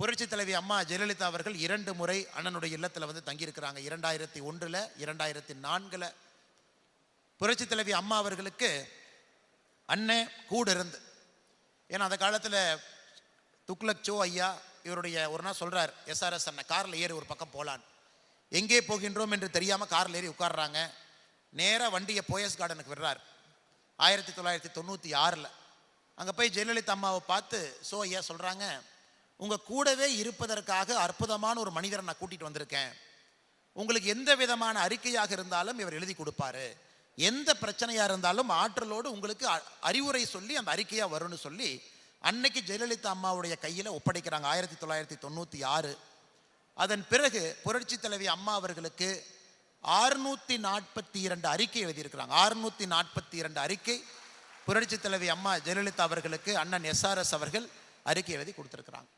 புரட்சி தலைவி அம்மா ஜெயலலிதா அவர்கள் இரண்டு முறை அண்ணனுடைய இல்லத்தில் வந்து தங்கியிருக்கிறாங்க. இரண்டாயிரத்தி ஒன்றில் இரண்டாயிரத்தி நான்கில் புரட்சி தலைவி அம்மா அவர்களுக்கு அண்ணன் கூட இருந்து. ஏன்னா அந்த காலத்தில் துக்லக் சோ ஐயா இவருடைய ஒரு நாள் சொல்கிறார் எஸ்ஆர்எஸ் அண்ணன் காரில் ஏறி ஒரு பக்கம் போகலான் எங்கே போகின்றோம் என்று தெரியாமல் காரில் ஏறி உட்காடுறாங்க நேராக வண்டியை போயஸ் கார்டனுக்கு விடுறார். ஆயிரத்தி தொள்ளாயிரத்தி தொண்ணூற்றி ஆறில். அங்கே போய் ஜெயலலிதா அம்மாவை பார்த்து சோ ஐயா சொல்கிறாங்க உங்கள் கூடவே இருப்பதற்காக அற்புதமான ஒரு மனிதரை நான் கூட்டிகிட்டு வந்திருக்கேன். உங்களுக்கு எந்த விதமான அறிக்கையாக இருந்தாலும் இவர் எழுதி கொடுப்பாரு. எந்த பிரச்சனையாக இருந்தாலும் ஆற்றலோடு உங்களுக்கு அ- அறிவுரை சொல்லி அந்த அறிக்கையாக வரும்னு சொல்லி அன்னைக்கு ஜெயலலிதா அம்மாவுடைய கையில் ஒப்படைக்கிறாங்க ஆயிரத்தி தொள்ளாயிரத்தி தொண்ணூற்றி ஆறு. அதன் பிறகு புரட்சி தலைவி அம்மா அவர்களுக்கு ஆறுநூற்றி நாற்பத்தி இரண்டு அறிக்கை எழுதியிருக்கிறாங்க. ஆறுநூற்றி நாற்பத்தி இரண்டு அறிக்கை புரட்சி தலைவி அம்மா ஜெயலலிதா அவர்களுக்கு அண்ணன் எஸ்ஆர்எஸ் அவர்கள் அறிக்கை எழுதி கொடுத்துருக்குறாங்க.